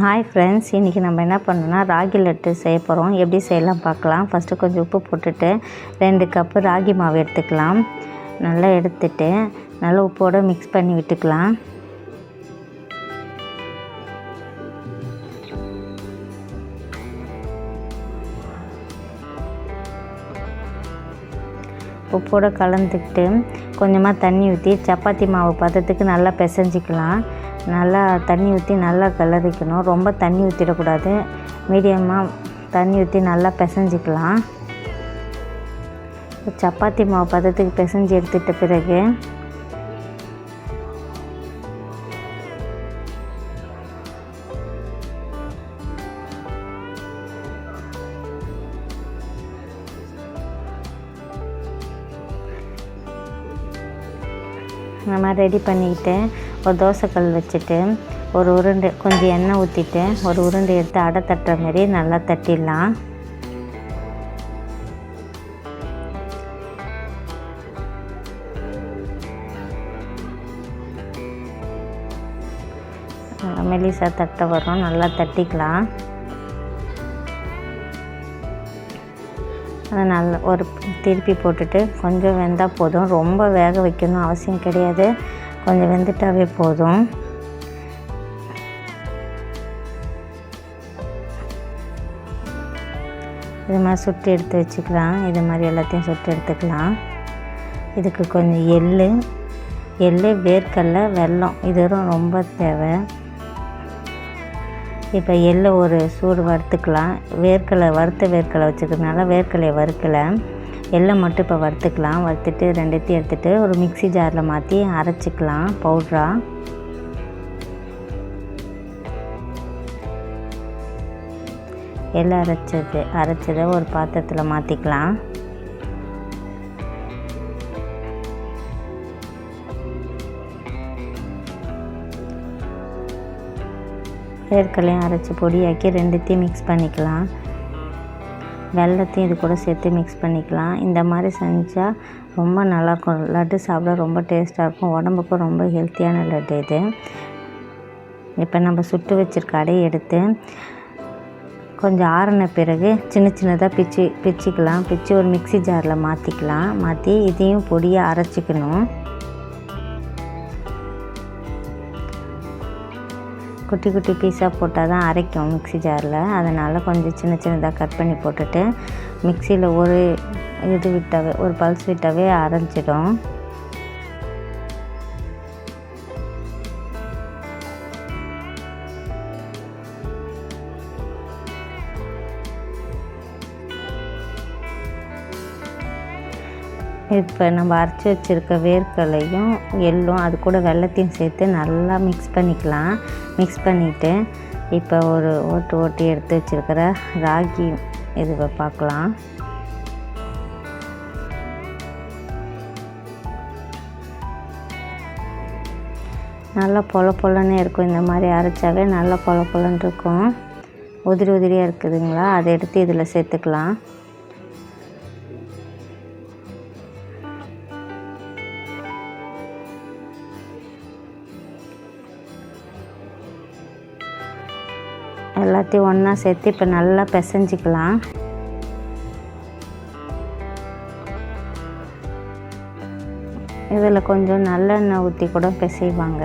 Hi friends இன்றைக்கி நம்ம என்ன பண்ணோன்னா ராகி லட்டு செய்ய போகிறோம் எப்படி செய்யலாம் பார்க்கலாம். ஃபஸ்ட்டு கொஞ்சம் உப்பு போட்டுட்டு ரெண்டு கப்பு ராகி மாவு எடுத்துக்கலாம். நல்லா எடுத்துட்டு நல்லா உப்போடு மிக்ஸ் பண்ணி விட்டுக்கலாம். உப்போடு கலந்துக்கிட்டு கொஞ்சமாக தண்ணி ஊற்றி சப்பாத்தி மாவு பதத்துக்கு நல்லா பிசைஞ்சிக்கலாம். நல்லா தண்ணி ஊற்றி நல்லா கலரிக்கணும். ரொம்ப தண்ணி ஊற்றிடக்கூடாது மீடியமாக தண்ணி ஊற்றி நல்லா பிசைஞ்சிக்கலாம். சப்பாத்தி மாவு பதத்துக்கு பிசைஞ்சு எடுத்துகிட்ட பிறகு இந்த மாதிரி ரெடி பண்ணிக்கிட்டு ஒரு தோசைக்கல் வச்சுட்டு ஒரு உருண்டை கொஞ்சம் எண்ணெய் ஊற்றிட்டு ஒரு உருண்டை எடுத்து அடை தட்டுற மாதிரி நல்லா தட்டிடலாம். மெலிசா மெலிசாக தட்ட வரும் நல்லா தட்டிக்கலாம். அதை நல்லா ஒரு திருப்பி போட்டுட்டு கொஞ்சம் வெந்தால் போதும். ரொம்ப வேக வைக்கணும் அவசியம் கிடையாது. கொஞ்சம் வெந்துட்டாவே போதும். இது மாதிரி சுட்டு எடுத்து வச்சுக்கலாம். இது மாதிரி எல்லாத்தையும் சுட்டு எடுத்துக்கலாம். இதுக்கு கொஞ்சம் எள் எள் வேர்க்கடல வெல்லம். இது ரொம்ப தேவை. இப்போ எள்ளை ஒரு சூடு வறுத்துக்கலாம். வேர்க்கலை வறுத்த வேர்க்கலை வச்சுக்கிறதுனால வேர்க்கலையை வறுக்கலை. எள்ளை மட்டும் இப்போ வறுத்துக்கலாம். வறுத்துட்டு ரெண்டுத்தையும் எடுத்துகிட்டு ஒரு மிக்சி ஜாரில் மாற்றி அரைச்சிக்கலாம். பவுட்ராக எள்ளை அரைச்சது அரைச்சதை ஒரு பாத்திரத்தில் மாற்றிக்கலாம். வேர்க்கடலையும் அரைச்சி பொடியாக்கி ரெண்டுத்தையும் மிக்ஸ் பண்ணிக்கலாம். வெள்ளத்தையும் இது கூட சேர்த்து மிக்ஸ் பண்ணிக்கலாம். இந்த மாதிரி செஞ்சால் ரொம்ப நல்லாயிருக்கும் லட்டு சாப்பிட ரொம்ப டேஸ்ட்டாக இருக்கும். உடம்புக்கும் ரொம்ப ஹெல்த்தியான லட்டு இது. இப்போ நம்ம சுட்டு வச்சுருக்க அடையை எடுத்து கொஞ்சம் ஆறின பிறகு சின்ன சின்னதாக பிச்சு பிச்சுக்கலாம். பிச்சு ஒரு மிக்சி ஜாரில் மாற்றிக்கலாம் மாற்றி இதையும் பொடியாக அரைச்சிக்கணும். குட்டி குட்டி பீஸாக போட்டால் தான் அரைக்கும் மிக்சி ஜாரில். அதனால் கொஞ்சம் சின்ன சின்னதாக கட் பண்ணி போட்டுட்டு மிக்சியில் ஒரு இது விட்டாவே ஒரு பல்ஸ் விட்டாவே அரைஞ்சிடும். இப்போ நம்ம அரைச்சி வச்சுருக்க வேர்க்கலையும் எள்ளும் அது கூட வெள்ளத்தையும் சேர்த்து நல்லா மிக்ஸ் பண்ணிக்கலாம். மிக்ஸ் பண்ணிவிட்டு இப்போ ஒரு ஓட்டு ஓட்டி எடுத்து வச்சுருக்கிற ராகி இதுவை பார்க்கலாம். நல்லா பொல பொலன்னு இருக்கும். இந்த மாதிரி அரைச்சாவே நல்லா பொல பொலன்னு இருக்கும். உதிரி உதிரியாக இருக்குதுங்களா? அதை எடுத்து இதில் சேர்த்துக்கலாம். எல்லாத்தையும் ஒன்றா சேர்த்து இப்போ நல்லா பிசைஞ்சிக்கலாம். இதில் கொஞ்சம் நல்லெண்ணெய் ஊற்றி கூட பிசைவாங்க.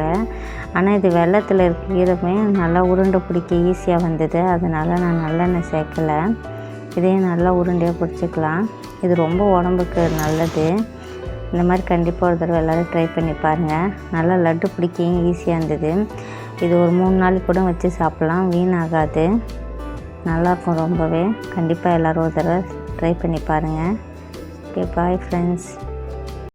ஆனால் இது வெள்ளத்தில் இருக்க ஈரமே நல்லா உருண்டை பிடிக்க ஈஸியாக வந்தது. அதனால் நான் நல்லெண்ணெய் சேர்க்கலை. இதையும் நல்லா உருண்டையாக பிடிச்சிக்கலாம். இது ரொம்ப உடம்புக்கு நல்லது. இந்த மாதிரி கண்டிப்பாக ஒரு தடவை எல்லோரும் ட்ரை பண்ணி பாருங்கள் நல்லா லட்டு பிடிக்கவும் ஈஸியாக இருந்தது. இது ஒரு மூணு நாளைக்கு கூட வச்சு சாப்பிட்லாம். வீணாகாது. நல்லாயிருக்கும் ரொம்பவே. கண்டிப்பாக எல்லோரும் ஒரு தடவை ட்ரை பண்ணி பாருங்கள் ஓகே பாய் ஃப்ரெண்ட்ஸ்